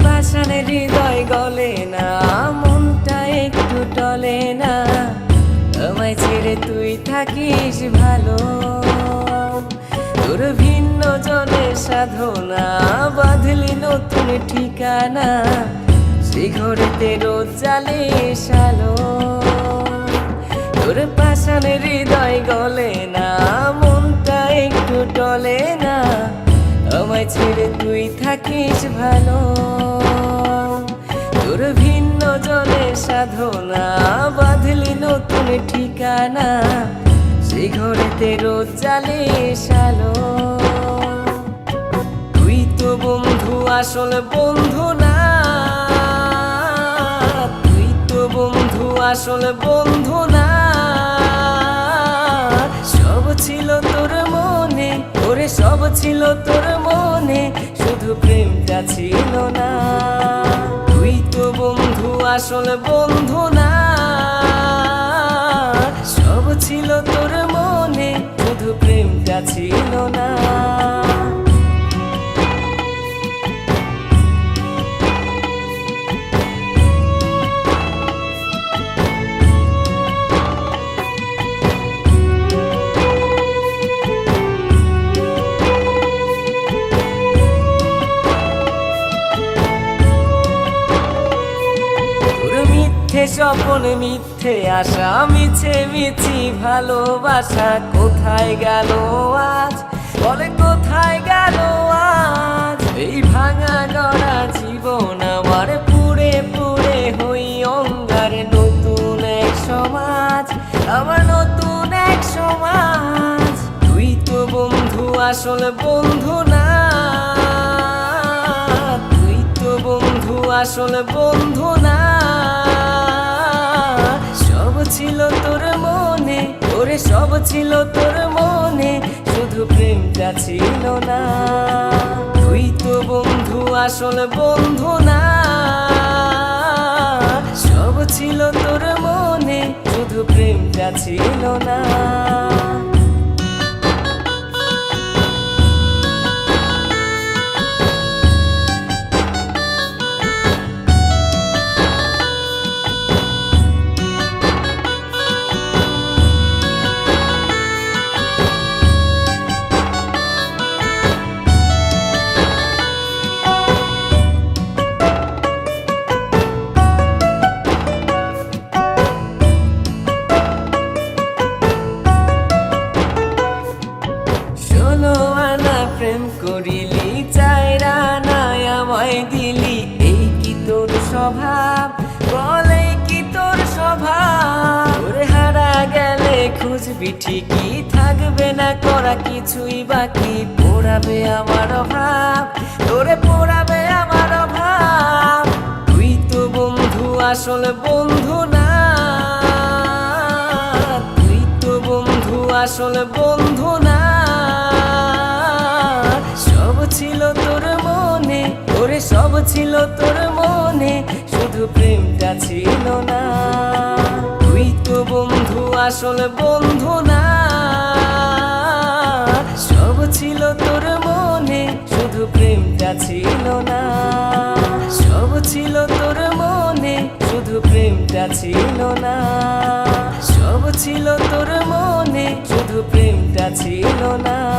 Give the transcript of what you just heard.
প্রাসারে হৃদয় গলে না, মনটা একটু টলে না। আমায় ছেড়ে তুই থাকিস ভালো। তোর ভিন্ন জনে সাধনা, বাঁধলি নতুন ঠিকানা। সে ঘরেতে রোজ জালে সালো তোর পাশানে হৃদয় গলে না, মনটা একটু টলে না। আমায় ছেড়ে তুই থাকিস ভালো। তোর ভিন্ন জনে সাধনা, বাঁধলি নতুন ঠিকানা সে ঘরেতে রোজ চালে সালো। তুই তো বন্ধু, আসল বন্ধু না। তুই তো বন্ধু, আসল বন্ধু না। সব ছিল তোর মনে, ওরে সব ছিল তোর মনে, শুধু প্রেমটা ছিল না। আসল বন্ধু না। সব ছিল তোর মনে শুধু স্বপন মিথ্যে আশা, মিছে মিছি ভালোবাসা। কোথায় গেল আজ? বলে কোথায় গেল আজ? এই ভাঙা গড়া জীবন আমার পুড়ে পুড়ে হই অঙ্গার নতুন এক সমাজ। আমার নতুন এক সমাজ। তুই তো বন্ধু, আসল বন্ধু না। তুই তো বন্ধু, আসল বন্ধু না। ছিল তোর মনে, ওরে সব ছিল তোর মনে, শুধু প্রেমটা ছিল না। তুই তো বন্ধু, আসল বন্ধু না। সব ছিল তোর মনে, শুধু প্রেমটা ছিল না। প্রেম করিলি চাইরা নাই আমায় দিলি। এই কি তোর স্বভাব? বলে কি তোর স্বভাব? ওরে হারা গেলে খুঁজবি ঠিকই, থাকবে না করা কিছুই বাকি। পোড়াবে আমার অভাব, তোরে পোড়াবে আমার অভাব। তুই তো বন্ধু, আসল বন্ধু না। তুই তো বন্ধু, আসল বন্ধু না। ছিল তোর মনে, শুধু প্রেমটা ছিল না। তুই তো বন্ধু, আসল বন্ধু না। সব ছিল তোর মনে, শুধু প্রেমটা ছিল না। সব ছিল তোর মনে, শুধু প্রেমটা ছিল না। সব ছিল তোর মনে, শুধু প্রেমটা ছিল না।